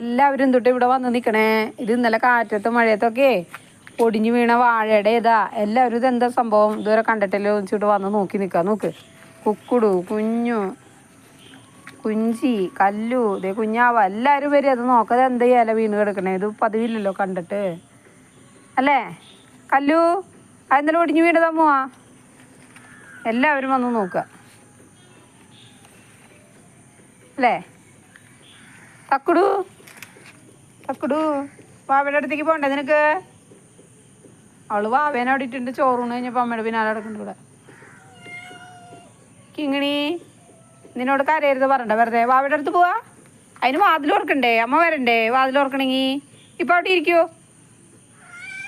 എല്ലാവരും തൊട്ട് ഇവിടെ വന്ന് നിൽക്കണേ ഇത് ഇന്നലെ കാറ്റത്തും മഴയത്തൊക്കെ ഒടിഞ്ഞു വീണ വാഴയുടെ ഇതാ. എല്ലാവരും ഇതെന്താ സംഭവം? ഇതുവരെ കണ്ടിട്ടല്ലോ? വെച്ചിട്ട് വന്ന് നോക്കി നിൽക്കുക നോക്ക്. കുക്കുടു കുഞ്ഞു കുഞ്ചി കല്ലു ഇതേ കുഞ്ഞാവ. എല്ലാവരും വരും. അത് നോക്കാതെ എന്താ ഇല വീണ് കിടക്കണേ? ഇത് പതിവില്ലല്ലോ കണ്ടിട്ട്. അല്ലേ? കല്ലു അതെന്തായാലും ഒടിഞ്ഞു വീണ് തമ്മുവാ എല്ലാവരും വന്ന് നോക്കുക. അല്ലേ? തക്കുടു. തക്കുടു വാവയുടെ അടുത്തേക്ക് പോണ്ടേ നിനക്ക്? അവൾ വാവേനെ അവിടെ ഇട്ടിട്ട് ചോറൂണ് കഴിഞ്ഞപ്പോൾ അമ്മയുടെ പിന്നാലെ കിടക്കുന്നുണ്ട് ഇവിടെ. കിങ്ങിണി നിന്നോട് കരയരുത് പറയണ്ട വെറുതെ. വാവയുടെ അടുത്ത് പോവാ. അതിന് വാതിൽ ഓർക്കണ്ടേ അമ്മ വരണ്ടേ? വാതിൽ ഓർക്കണമെങ്കിൽ ഇപ്പം അവിടെ ഇരിക്കൂ.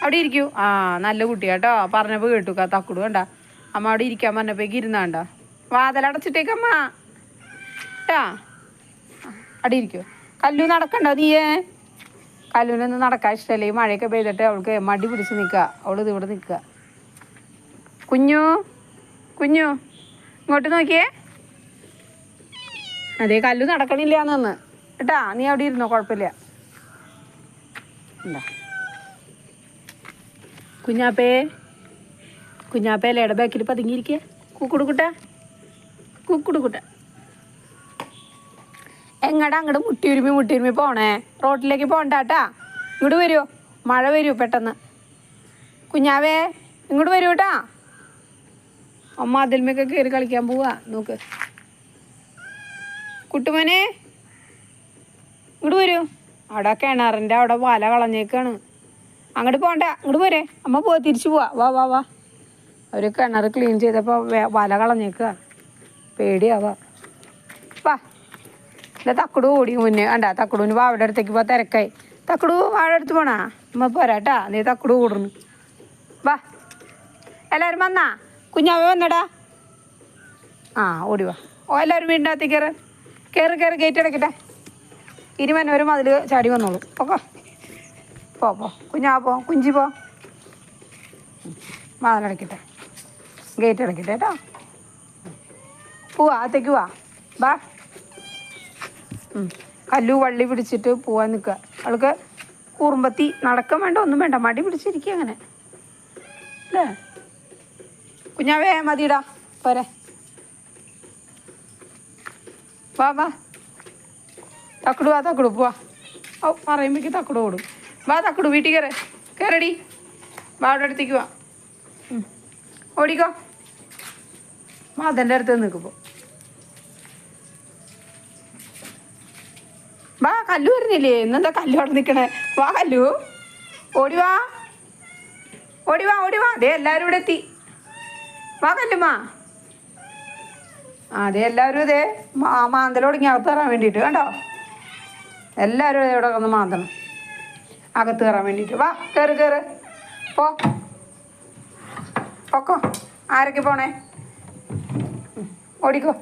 അവിടെ ഇരിക്കൂ. ആ നല്ല കുട്ടിയാട്ടോ. പറഞ്ഞപ്പോൾ കേട്ടു തക്കുടു വേണ്ട അമ്മ അവിടെ ഇരിക്കാൻ പറഞ്ഞപ്പോഴേക്ക് ഇരുന്നാണ്ട വാതിലടച്ചിട്ടേക്കമ്മ കേട്ടാ അവിടെ ഇരിക്കൂ. കല്ലു നടക്കണ്ടോ നീയേ. കല്ലുവിനൊന്നും നടക്കാൻ ഇഷ്ടമല്ല ഈ മഴയൊക്കെ പെയ്തിട്ട് അവൾക്ക് മടി പിടിച്ച് നിൽക്കുക. അവളിത് ഇവിടെ നിൽക്കുക. കുഞ്ഞു കുഞ്ഞു ഇങ്ങോട്ട് നോക്കിയേ. അതേ കല്ലു നടക്കണില്ല എന്ന് കേട്ടാ നീ അവിടെ ഇരുന്നോ? കുഴപ്പമില്ല. കുഞ്ഞാപ്പേ കുഞ്ഞാപ്പേ ലേടെ ബാക്കിൽ പതുങ്ങിയിരിക്കേ. കൂക്കുടുക്കുട്ട. കൂക്കുടുക്കുട്ട. എങ്ങടാ അങ്ങോട്ട് മുട്ടിയുരുമി മുട്ടിയുരുമി പോണേ? റോട്ടിലേക്ക് പോണ്ടാട്ടാ. ഇങ്ങോട്ട് വരുമോ മഴ വരൂ പെട്ടെന്ന്. കുഞ്ഞാവേ ഇങ്ങോട്ട് വരൂ കേട്ടാ അമ്മ അതിൽമേക്ക് കയറി കളിക്കാൻ പോവാ. നോക്ക്. കുട്ടുമോനെ ഇങ്ങോട്ട് വരൂ. അവിടെ കിണറിന്റെ അവിടെ വല കളഞ്ഞേക്കാണ്. അങ്ങോട്ട് പോണ്ട ഇങ്ങോട്ട് പോരെ. അമ്മ പോ തിരിച്ചു പോവാ. വാ വാ വാ. അവർ കിണർ ക്ലീൻ ചെയ്തപ്പോൾ വല കളഞ്ഞേക്കുക പേടിയാവാ. ഇല്ല തക്കടു ഓടി മുന്നേ. കണ്ട തക്കടൂന് വാവിടെ അടുത്തേക്ക് പോ തിരക്കായി. തക്കടു വാഴ അടുത്ത് പോണാ? അമ്മ പോരാട്ടാ നീ തക്കടു ഓടുന്നു വാ. എല്ലാവരും വന്നാ? കുഞ്ഞാവ വന്നടാ. ആ ഓടി വാ. ഓ എല്ലാവരും വീണ്ടാത്തി കയറ് കയറ് കയറി കയറി ഗേറ്റ് അടക്കട്ടെ. ഇരുമനോരും അതിൽ ചാടി വന്നോളൂ. ഓക്കോ പോ പോ. കുഞ്ഞാ പോ കുഞ്ചി പോ. വാതിലടക്കട്ടെ ഗേറ്റ് അടക്കട്ടെ കേട്ടോ പോവാ അകത്തേക്ക് വാ. ബാ. കല്ലു വള്ളി പിടിച്ചിട്ട് പോവാൻ നിൽക്കുക അവൾക്ക് കുറുമ്പത്തി നടക്കാൻ വേണ്ട ഒന്നും വേണ്ട. മടി പിടിച്ചിരിക്കുക അങ്ങനെ. അല്ലേ കുഞ്ഞാവേ മതിയിടാ. പോരെ. വാ വാ. തക്കടു വാ തക്കടു. പോവാ. ഓ പറയുമ്പോഴേക്ക് തക്കടു ഓടും. വാ തക്കടു വീട്ടിൽ കയറേ. കയറടി. വാ അവിടെ അടുത്തേക്ക് വാ. ഓടിക്കോ. വാ അതെന്റെ അടുത്ത് നിൽക്കുമ്പോൾ വാ കല്ലു വരുന്നില്ലേ? ഇന്നെന്താ കല്ലു അവിടെ നിൽക്കണേ വാ കല്ലു. ഓടി വാ. ഓടി വാ ഓടി വാ. എല്ലാവരും ഇവിടെ എത്തി. വാ കല്ലുമാ അതെ എല്ലാവരും ഇതേ മാ മാന്തലോടിങ്ങി അകത്ത് കയറാൻ വേണ്ടിയിട്ട് കണ്ടോ? എല്ലാവരും ഇവിടെ ഒന്ന് മാന്തണം. അകത്ത് കയറാൻ വേണ്ടിയിട്ട്. വാ കയറ് കയറ് പോ. പൊക്കോ. ആരൊക്കെ പോണേ? ഓടിക്കോ.